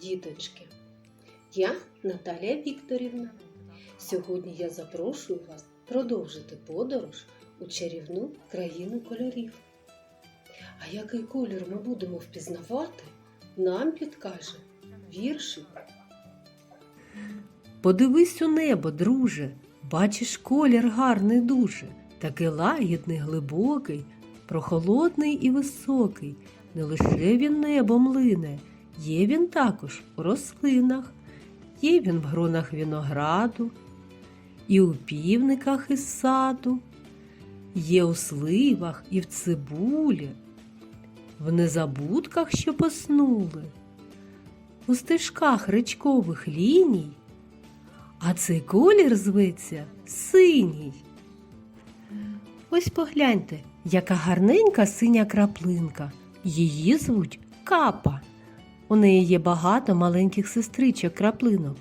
діточки! Я Наталія Вікторівна. Сьогодні я запрошую вас продовжити подорож у чарівну країну кольорів. А який колір ми будемо впізнавати, нам підкаже віршик. Подивись у небо, друже, бачиш колір гарний дуже, такий лагідний, глибокий, прохолодний і високий. Не лише він небом лине, є він також у рослинах, є він в гронах винограду, і у півниках із саду, є у сливах і в цибулі, в незабудках, що поснули, у стежках речкових ліній. А цей колір зветься синій. Ось погляньте, яка гарненька синя краплинка. Її звуть капа. У неї є багато маленьких сестричок краплинок.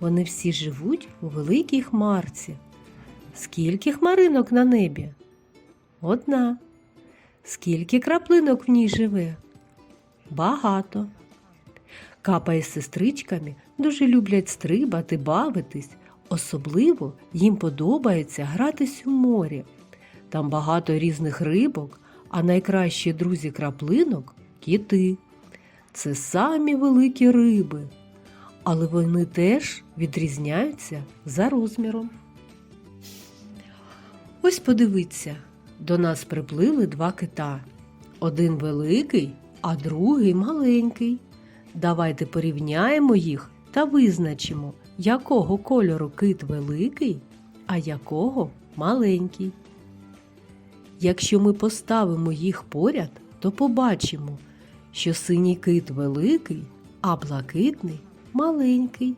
Вони всі живуть у великій хмарці. Скільки хмаринок на небі? Одна. Скільки краплинок в ній живе? Багато. Капа із сестричками дуже люблять стрибати, бавитись. Особливо їм подобається гратись у морі. Там багато різних рибок, а найкращі друзі краплинок кіти. Це самі великі риби, але вони теж відрізняються за розміром. Ось подивіться, до нас приплили два кита. Один великий, а другий маленький. Давайте порівняємо їх та визначимо, якого кольору кит великий, а якого маленький. Якщо ми поставимо їх поряд, то побачимо, що синій кит великий, а блакитний маленький.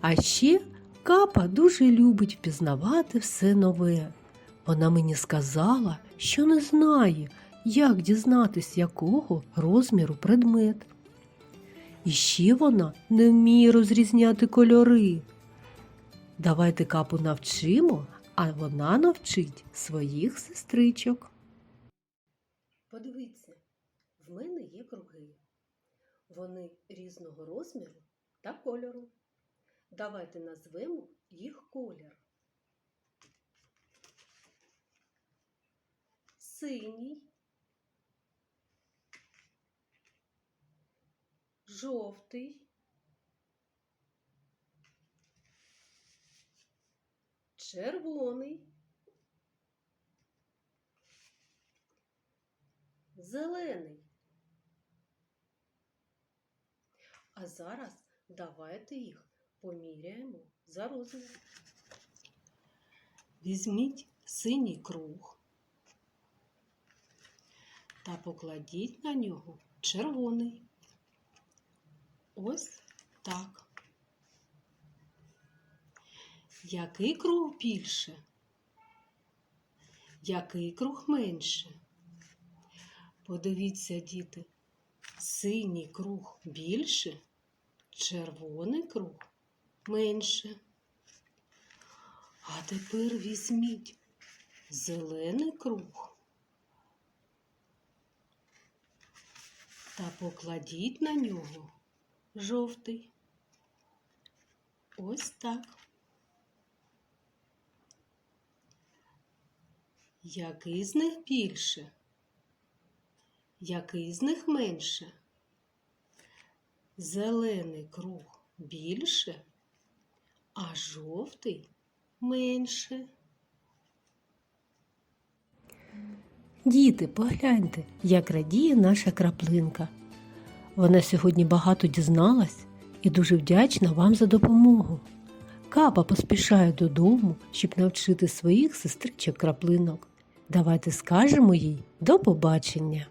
А ще капа дуже любить впізнавати все нове. Вона мені сказала, що не знає, як дізнатись, якого розміру предмет. І ще вона не вміє розрізняти кольори. Давайте капу навчимо, а вона навчить своїх сестричок. Подивіться, в мене є круги. Вони різного розміру та кольору. Давайте назвемо їх колір. Синій, жовтий, червоний, зелений. А зараз давайте їх поміряємо за розміром. Візьміть синій круг та покладіть на нього червоний. Ось так. Який круг більше? Який круг менше? Подивіться, діти, синій круг більше, червоний круг менше. А тепер візьміть зелений круг та покладіть на нього жовтий. Ось так. Який з них більше? Який з них менше? Зелений круг більше, а жовтий менше. Діти, погляньте, як радіє наша краплинка. Вона сьогодні багато дізналась і дуже вдячна вам за допомогу. Капа поспішає додому, щоб навчити своїх сестричок краплинок. Давайте скажемо їй до побачення.